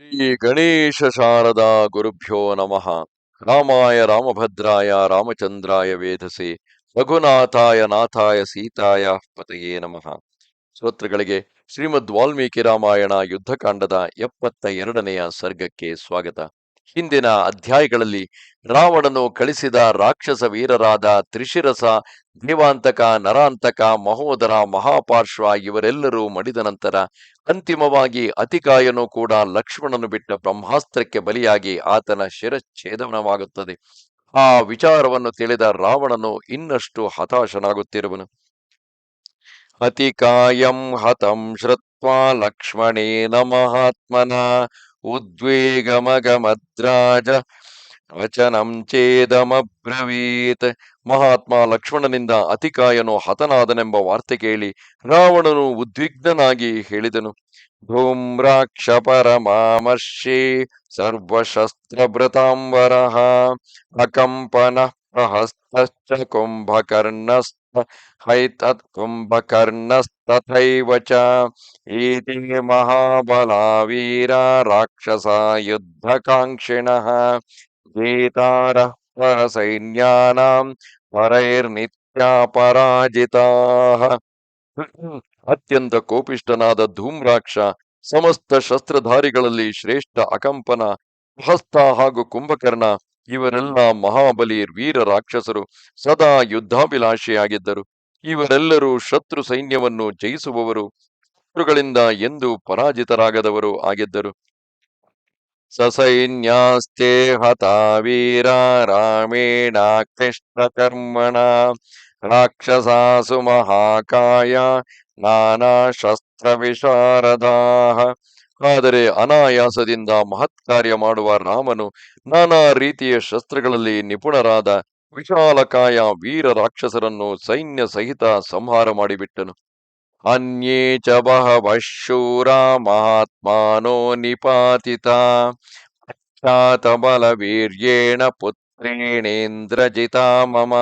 ಶ್ರೀ ಗಣೇಶ ಶಾರದಾ ಗುರುಭ್ಯೋ ನಮಃ. ರಾಮಾಯ ರಾಮಭದ್ರಾಯ ರಾಮಚಂದ್ರಾಯ ವೇಧಸೆ ರಘುನಾಥಾಯ ನಾಥಾಯ ಸೀತಾಯ ಪತಯೇ ನಮಃ. ಶ್ರೋತೃಗಳಿಗೆ ಶ್ರೀಮದ್ ವಾಲ್ಮೀಕಿ ರಾಮಾಯಣ ಯುದ್ಧಕಾಂಡದ ಎಪ್ಪತ್ತ ಎರಡನೆಯ ಸರ್ಗಕ್ಕೆ ಸ್ವಾಗತ. ಹಿಂದಿನ ಅಧ್ಯಾಯಗಳಲ್ಲಿ ರಾವಣನು ಕಳಿಸಿದ ರಾಕ್ಷಸ ವೀರರಾದ ತ್ರಿಶಿರಸ, ದೇವಾಂತಕ, ನರಾಂತಕ, ಮಹೋದರ, ಮಹಾಪಾರ್ಶ್ವ ಇವರೆಲ್ಲರೂ ಮಡಿದ ನಂತರ ಅಂತಿಮವಾಗಿ ಅತಿಕಾಯನು ಕೂಡ ಲಕ್ಷ್ಮಣನು ಬಿಟ್ಟ ಬ್ರಹ್ಮಾಸ್ತ್ರಕ್ಕೆ ಬಲಿಯಾಗಿ ಆತನ ಶಿರಚ್ಛೇದನವಾಗುತ್ತದೆ. ಆ ವಿಚಾರವನ್ನು ತಿಳಿದ ರಾವಣನು ಇನ್ನಷ್ಟು ಹತಾಶನಾಗುತ್ತಿರುವನು. ಅತಿಕಾಯಂ ಹತಂ ಶ್ರತ್ವಾ ಲಕ್ಷ್ಮಣೇನ ಮಹಾತ್ಮನ ಉದ್ವೇಗಮಗಮದ್ರಾಜ ವಚನಂ ಚೇದಮಬ್ರವೀತ್. ಮಹಾತ್ಮ ಲಕ್ಷ್ಮಣನಿಂದ ಅತಿಕಾಯನು ಹತನಾದನೆಂಬ ವಾರ್ತೆ ಕೇಳಿ ರಾವಣನು ಉದ್ವಿಗ್ನನಾಗಿ ಹೇಳಿದನು. ಧೂಮ್ರಾಕ್ಷ ಪರಮಾಮರ್ಷಿ ಸರ್ವಶಸ್ತ್ರಭೃತಾಂಬರ ಅಕಂಪನ ಪ್ರಹಸ್ತಶ್ಚ ಕುಂಭಕರ್ಣಸ್ಥ ಚ ಈತಿ ಮಹಾಬಲಾ ವೀರ ರಾಕ್ಷಸ ಯುದ್ಧಕಾಂಕ್ಷಿಣಃ ಗೀತಾರಃ ಪರಸೈನ್ಯಾನಾಂ ಪರೈರ್ನಿತ್ಯಾಪರಾಜಿತಾಃ ಅತ್ಯಂತ ಕೋಪಿಷ್ಟನಾದ ಧೂಮ್ರಾಕ್ಷ ಸಮಸ್ತ ಶಸ್ತ್ರಧಾರಿಗಳಲ್ಲಿ ಶ್ರೇಷ್ಠ ಅಕಂಪನ ಹಸ್ತ ಹಾಗೂ ಕುಂಭಕರ್ಣ ಇವರೆಲ್ಲ ಮಹಾಬಲಿ ವೀರ ರಾಕ್ಷಸರು ಸದಾ ಯುದ್ಧಾಭಿಲಾಷಿಯಾಗಿದ್ದರು. ಇವರೆಲ್ಲರೂ ಶತ್ರು ಸೈನ್ಯವನ್ನು ಜಯಿಸುವವರು, ಶತ್ರುಗಳಿಂದ ಎಂದು ಪರಾಜಿತರಾಗದವರು ಆಗಿದ್ದರು. ಸಸೈನ್ಯಾಸ್ತೆ ಹತಾ ವೀರ ರಾಮೇಣ ಕೃಷ್ಣಕರ್ಮಣ ರಾಕ್ಷಸಾಸು ಮಹಾಕಾಯ ನಾನಾ ಶಸ್ತ್ರ ವಿಶಾರದಾ ಆದರೆ ಅನಾಯಾಸದಿಂದ ಮಹತ್ ಕಾರ್ಯ ಮಾಡುವ ರಾಮನು ನಾನಾ ರೀತಿಯ ಶಸ್ತ್ರಗಳಲ್ಲಿ ನಿಪುಣರಾದ ವಿಶಾಲಕಾಯ ವೀರ ರಾಕ್ಷಸರನ್ನು ಸೈನ್ಯ ಸಹಿತ ಸಂಹಾರ ಮಾಡಿಬಿಟ್ಟನು. ಅನ್ಯೇ ಚ ಬಹವಶೂರ ಮಹಾತ್ಮಾನೋ ನಿಪಾತಿತ. ಬಲವೀರ್ಯೇಣ ಪುತ್ರೇಣೇಂದ್ರಜಿತಾ ಮಮ.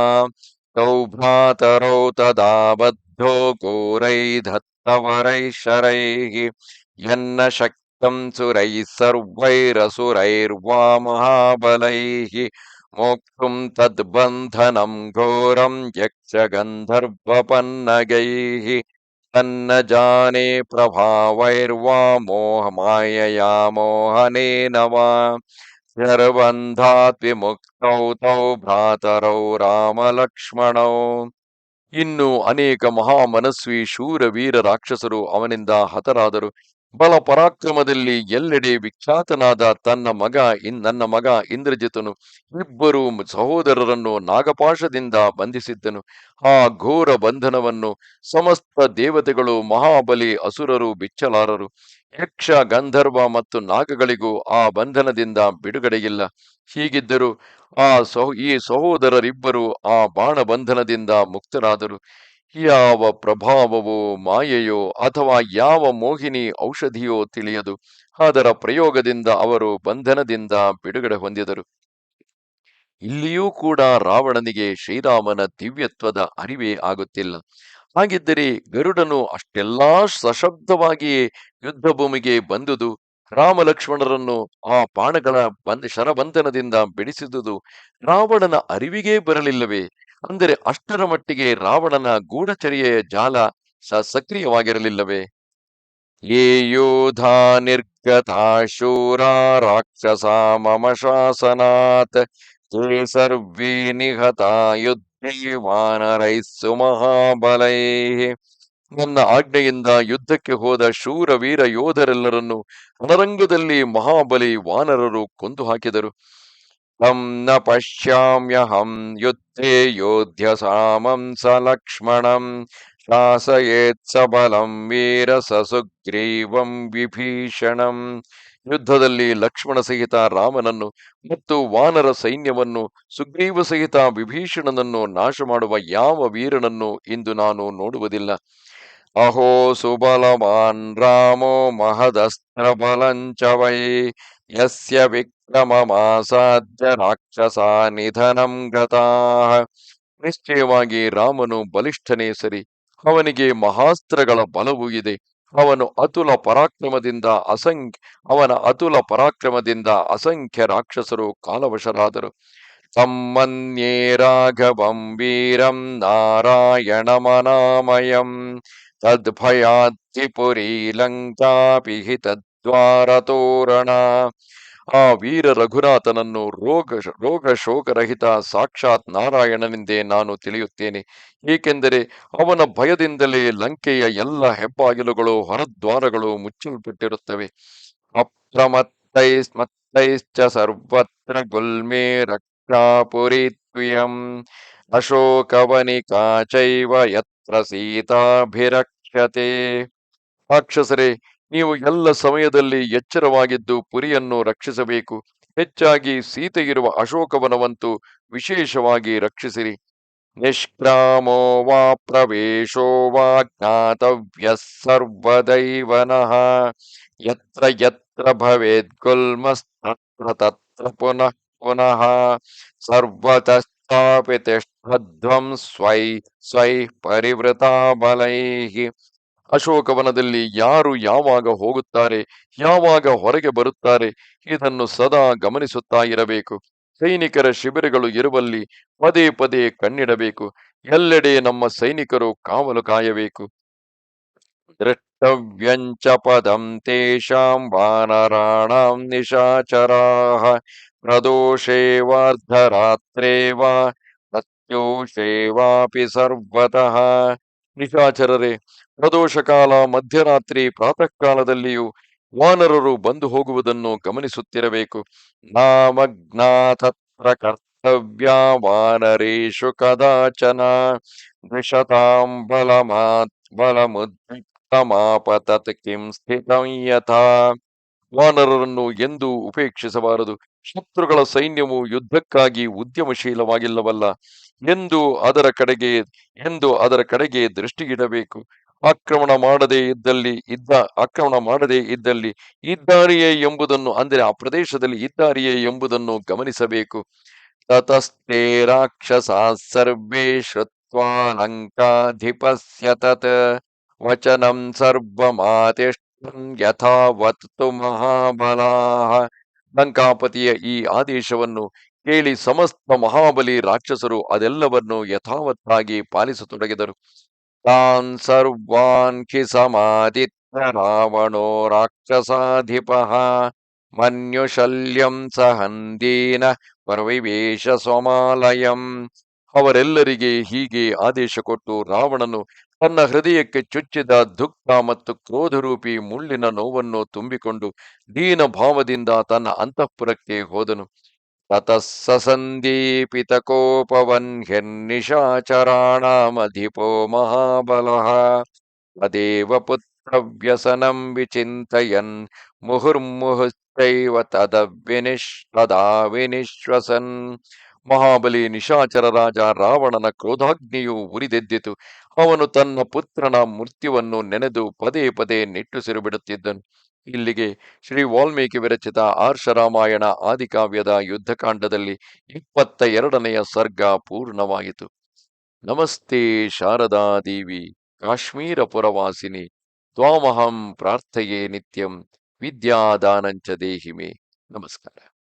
ಸೌಭ್ರಾತರೌ ತದಾ ಬದ್ಧೋ ಘೋರೈಧತ್ತವರೈ ಶರೈಃ ಯನ್ನ ಶಕ್ತಂ ಸುರೈಃ ಸರ್ವೈರಸುರೈರ್ವಾ ಮಹಾಬಲೈಃ ಮೋಕ್ಷುಂ ತದ್ಬಂಧನಂ ಘೋರಂ ಯಕ್ಷ ಗಂಧರ್ವಪನ್ನಗೈಃ ತನ್ನ ಜಾನೆ ಪ್ರಭಾವೈರ್ವಾ ಮೋಹ ಮಾಯಯಾ ಮೋಹನೇನ ವಾ ವಿಮುಕ್ತೌ ತೌ ಭ್ರಾತರೌ ರಾಮಲಕ್ಷ್ಮಣೌ ಇನ್ನು ಅನೇಕ ಮಹಾಮನಸ್ವಿ ಶೂರ ರಾಕ್ಷಸರು ಅವನಿಂದ ಹತರಾದರು. ಬಲ ಪರಾಕ್ರಮದಲ್ಲಿ ಎಲ್ಲೆಡೆ ವಿಖ್ಯಾತನಾದ ತನ್ನ ಮಗ ಇನ್, ನನ್ನ ಮಗ ಇಂದ್ರಜಿತನು ಇಬ್ಬರು ಸಹೋದರರನ್ನು ನಾಗಪಾಶದಿಂದ ಬಂಧಿಸಿದ್ದನು. ಆ ಘೋರ ಬಂಧನವನ್ನು ಸಮಸ್ತ ದೇವತೆಗಳು, ಮಹಾಬಲಿ, ಅಸುರರು ಬಿಚ್ಚಲಾರರು. ಯಕ್ಷ, ಗಂಧರ್ವ ಮತ್ತು ನಾಗಗಳಿಗೂ ಆ ಬಂಧನದಿಂದ ಬಿಡುಗಡೆಯಿಲ್ಲ. ಹೀಗಿದ್ದರೂ ಆ ಸಹೋ, ಈ ಸಹೋದರರಿಬ್ಬರು ಆ ಬಾಣ ಬಂಧನದಿಂದ ಮುಕ್ತರಾದರು. ಯಾವ ಪ್ರಭಾವವೋ ಮಾಯೆಯೋ ಅಥವಾ ಯಾವ ಮೋಹಿನಿ ಔಷಧಿಯೋ ತಿಳಿಯದು. ಅದರ ಪ್ರಯೋಗದಿಂದ ಅವರು ಬಂಧನದಿಂದ ಬಿಡುಗಡೆ ಹೊಂದಿದರು. ಇಲ್ಲಿಯೂ ಕೂಡ ರಾವಣನಿಗೆ ಶ್ರೀರಾಮನ ದಿವ್ಯತ್ವದ ಅರಿವೇ ಆಗುತ್ತಿಲ್ಲ. ಹಾಗಿದ್ದರೆ ಗರುಡನು ಅಷ್ಟೆಲ್ಲಾ ಸಶಬ್ದವಾಗಿಯೇ ಯುದ್ಧ ಭೂಮಿಗೆ ಬಂದುದು, ರಾಮಲಕ್ಷ್ಮಣರನ್ನು ಆ ಪಾಣಗಳ ಬಂದ ಶರಬಂಧನದಿಂದ ಬಿಡಿಸಿದುದು, ರಾವಣನ ಅರಿವಿಗೇ ಬರಲಿಲ್ಲವೇ? ಅಂದರೆ ಅಷ್ಟರ ಮಟ್ಟಿಗೆ ರಾವಣನ ಗೂಢಚರ್ಯೆಯ ಜಾಲ ಸಕ್ರಿಯವಾಗಿರಲಿಲ್ಲವೇ? ಏ ಯೋಧ ನಿರ್ಗತಾ ಶೂರ ರಾಕ್ಷಸ ಮಮ ಶಾಸನಾತ್ ತೇ ಸರ್ವೇ ನಿಹತ ಯುದ್ಧೇ ವಾನರೈಸ್ಸು ಮಹಾಬಲೈ ನನ್ನ ಆಜ್ಞೆಯಿಂದ ಯುದ್ಧಕ್ಕೆ ಹೋದ ಶೂರ ವೀರ ಯೋಧರೆಲ್ಲರನ್ನು ಅನರಂಗದಲ್ಲಿ ಮಹಾಬಲಿ ವಾನರರು ಕೊಂದು ಹಾಕಿದರು. ಪಶ್ಯಾಮ್ಯಹಂ ಯುದ್ಧೇ ಯೋಧ್ಯ ಸಾಮಂ ಸ ಲಕ್ಷ್ಮಣಂ ಶಾಸಯೇತ್ ಸಬಲಂ ವೀರ ಸುಗ್ರೀವಂ ವಿಭೀಷಣಂ ಯುದ್ಧದಲ್ಲಿ ಲಕ್ಷ್ಮಣ ಸಹಿತ ರಾಮನನ್ನು ಮತ್ತು ವಾನರ ಸೈನ್ಯವನ್ನು, ಸುಗ್ರೀವ ಸಹಿತ ವಿಭೀಷಣನನ್ನು ನಾಶ ಮಾಡುವ ಯಾವ ವೀರನನ್ನು ಇಂದು ನಾನು ನೋಡುವುದಿಲ್ಲ. ಅಹೋ ಸುಬಲವಾನ್ ರಾಮೋ ಮಹದಸ್ತ್ರ ಬಲಂಚ ವೈ ವಿಕ್ರಮಮಾಸಾಧ್ಯ ರಾಕ್ಷಸ ನಿಧನಂ ಗತಾ ನಿಶ್ಚಯವಾಗಿ ರಾಮನು ಬಲಿಷ್ಠನೇ ಸರಿ. ಅವನಿಗೆ ಮಹಾಸ್ತ್ರಗಳ ಬಲವು ಇದೆ. ಅವನು ಅತುಲ ಪರಾಕ್ರಮದಿಂದ ಅಸಂಖ್ಯ, ಅವನ ಅತುಲ ಪರಾಕ್ರಮದಿಂದ ಅಸಂಖ್ಯ ರಾಕ್ಷಸರು ಕಾಲವಶರಾದರು. ತಮ್ಮನ್ಯೇ ರಾಘವಂ ವೀರಂ ನಾರಾಯಣಮನಾಮಯಂ ತದ್ಭಯಾತ್ರಿಪುರಿ ತದ್ವಾರತೋರಣ ಆ ವೀರ ರಘುನಾಥನನ್ನು ರೋಗ ರೋಗ ಶೋಕರಹಿತ ಸಾಕ್ಷಾತ್ ನಾರಾಯಣನೆಂದೇ ನಾನು ತಿಳಿಯುತ್ತೇನೆ. ಏಕೆಂದರೆ ಅವನ ಭಯದಿಂದಲೇ ಲಂಕೆಯ ಎಲ್ಲ ಹೆಬ್ಬಾಗಿಲುಗಳು, ಹೊರದ್ವಾರಗಳು ಮುಚ್ಚಲ್ಪಟ್ಟಿರುತ್ತವೆ. ಅಪ್ರಮತ್ತೈಸ್ಮತ್ತೈಶ್ಚ ಸರ್ವತ್ರ ಗುಲ್ಮೇ ರಕ್ಷಾಪುರಿತ್ವಿಯಂ ಅಶೋಕವನಿಕಾಚೈವ ಯತ್ರ ಸೀತಾಭಿರಕ್ಷತೆ. ರಾಕ್ಷಸರೇ ನೀವು ಎಲ್ಲ ಸಮಯದಲ್ಲಿ ಎಚ್ಚರವಾಗಿದ್ದು ಪುರಿಯನ್ನು ರಕ್ಷಿಸಬೇಕು. ಹೆಚ್ಚಾಗಿ ಸೀತೆಗಿರುವ ಅಶೋಕವನವಂತೂ ವಿಶೇಷವಾಗಿ ರಕ್ಷಿಸಿರಿ. ನಿಷ್ಕ್ರಾಮೋ ವಾ ಪ್ರವೇಶೋ ವಾ ಜ್ಞಾತವ್ಯ ಸರ್ವದೈವನಃ. ಯತ್ರ ಯತ್ರ ಭವೇದ್ ಗುಲ್ಮಸ್ತತ್ರ ತತ್ರ ಪುನಃ ಪುನಃ. ಸರ್ವತಶ್ಚಾಪಿ ತಿಷ್ಠಧ್ವಂ ಸ್ವೈ ಸ್ವೈ ಪರಿವೃತಾ ಬಲೈಃ ಅಶೋಕವನದಲ್ಲಿ ಯಾರು ಯಾವಾಗ ಹೋಗುತ್ತಾರೆ, ಯಾವಾಗ ಹೊರಗೆ ಬರುತ್ತಾರೆ, ಇದನ್ನು ಸದಾ ಗಮನಿಸುತ್ತಾ ಇರಬೇಕು. ಸೈನಿಕರ ಶಿಬಿರಗಳು ಇರುವಲ್ಲಿ ಪದೇ ಪದೇ ಕಣ್ಣಿಡಬೇಕು. ಎಲ್ಲೆಡೆ ನಮ್ಮ ಸೈನಿಕರು ಕಾವಲು ಕಾಯಬೇಕು. ದ್ರಷ್ಟವ್ಯಂಚ ಪದಂ ತೇಷಾಂ ವಾನರಾಣಾಂ ನಿಶಾಚರಾಃ ಪ್ರದೋಷೇವಾರ್ಧರಾತ್ರೇವಾ ಪ್ರತ್ಯೂಷೇವಾಪಿ ಸರ್ವತಃ. ನಿಶಾಚರರೇ ಪ್ರದೋಷಕಾಲ, ಮಧ್ಯರಾತ್ರಿ ಪ್ರಾತಃ ಕಾಲದಲ್ಲಿಯೂ ವಾನರರು ಬಂದು ಹೋಗುವುದನ್ನು ಗಮನಿಸುತ್ತಿರಬೇಕು. ನಾಮಜ್ಞಾತತ್ರ ಕರ್ತವ್ಯ ವಾನರೇಶು ಕದಾಚನ ದೃಶತಾಂ ಬಲಮಾತ್ ಕಿಂ ಸ್ಥಿತಂ ಯಥಾ. ವಾನರರನ್ನು ಎಂದೂ ಉಪೇಕ್ಷಿಸಬಾರದು. ಶತ್ರುಗಳ ಸೈನ್ಯವು ಯುದ್ಧಕ್ಕಾಗಿ ಉದ್ಯಮಶೀಲವಾಗಿಲ್ಲವಲ್ಲ. ಎಂದು ಅದರ ಕಡೆಗೆ, ಎಂದು ಅದರ ಕಡೆಗೆ ದೃಷ್ಟಿಗಿಡಬೇಕು ಆಕ್ರಮಣ ಮಾಡದೇ ಇದ್ದಲ್ಲಿ ಇದ್ದ, ಆಕ್ರಮಣ ಮಾಡದೇ ಇದ್ದಲ್ಲಿ ಇದ್ದಾರೆಯೇ ಎಂಬುದನ್ನು, ಅಂದರೆ ಆ ಪ್ರದೇಶದಲ್ಲಿ ಇದ್ದಾರೆಯೇ ಎಂಬುದನ್ನು ಗಮನಿಸಬೇಕು. ತತಸ್ತೆ ರಾಕ್ಷಸಾ ಸರ್ವೇ ಶ್ರುತ್ವಾ ತತ್. ವಚನಂ ಸರ್ವಮಾತಿಷ್ಠನ್ ಯಥಾವತ್ತು ಮಹಾಬಲಾಃ ಲಂಕಾಪತಿಯ ಈ ಆದೇಶವನ್ನು ಕೇಳಿ ಸಮಸ್ತ ಮಹಾಬಲಿ ರಾಕ್ಷಸರು ಅದೆಲ್ಲವನ್ನು ಯಥಾವತ್ತಾಗಿ ಪಾಲಿಸತೊಡಗಿದರು. ತಾನ್ ಸರ್ವಾನ್ ಕಿ ಸಮಾದಿತ್ಯ ರಾವಣೋ ರಾಕ್ಷಸಾಧಿಪ ಮನ್ಯುಶಲ್ಯಂ ಸಹಂದೀನ ಪರವಿವೇಶ ಸೋಮಾಲಯಂ. ಅವರೆಲ್ಲರಿಗೆ ಹೀಗೆ ಆದೇಶ ಕೊಟ್ಟು ರಾವಣನು ತನ್ನ ಹೃದಯಕ್ಕೆ ಚುಚ್ಚಿದ ದುಃಖ ಮತ್ತು ಕ್ರೋಧರೂಪಿ ಮುಳ್ಳಿನ ನೋವನ್ನು ತುಂಬಿಕೊಂಡು ದೀನ ಭಾವದಿಂದ ತನ್ನ ಅಂತಃಪುರಕ್ಕೆ ಹೋದನು. ಮಹಾಬಲಃ ತದೇವ ಪುತ್ರವ್ಯಸನಂ ವಿಚಿಂತಯನ್ ಮುಹುರ್ಮುಹುಶ್ಚೈವ ತದವಿನಿಶ್ ತದಾ ವಿನಿಶ್ವಸನ್ ಮಹಾಬಲಿ ನಿಶಾಚರ ರಾಜ ರಾವಣನ ಕ್ರೋಧಾಗ್ನಿಯು ಉರಿದೆದ್ದಿತು ಅವನು ತನ್ನ ಪುತ್ರನ ಮೃತ್ಯುವನ್ನು ನೆನೆದು ಪದೇ ಪದೇ ನಿಟ್ಟುಸಿರು ಬಿಡುತ್ತಿದ್ದನು। ಇಲ್ಲಿಗೆ ಶ್ರೀ ವಾಲ್ಮೀಕಿ ವಿರಚಿತ ಆರ್ಷರಾಮಾಯಣ ಆದಿಕಾವ್ಯದ ಯುದ್ಧಕಾಂಡದಲ್ಲಿ ಇಪ್ಪತ್ತ ಎರಡನೆಯ ಸರ್ಗ ಪೂರ್ಣವಾಯಿತು. ನಮಸ್ತೆ ಶಾರದಾ ದೇವಿ ಕಾಶ್ಮೀರ ಪುರವಾಸಿನಿ ತ್ವಾಮಹಂ ಪ್ರಾರ್ಥಯೇ ನಿತ್ಯಂ, ವಿದ್ಯಾದಾನಂಚ ದೇಹಿಮೆ. ನಮಸ್ಕಾರ.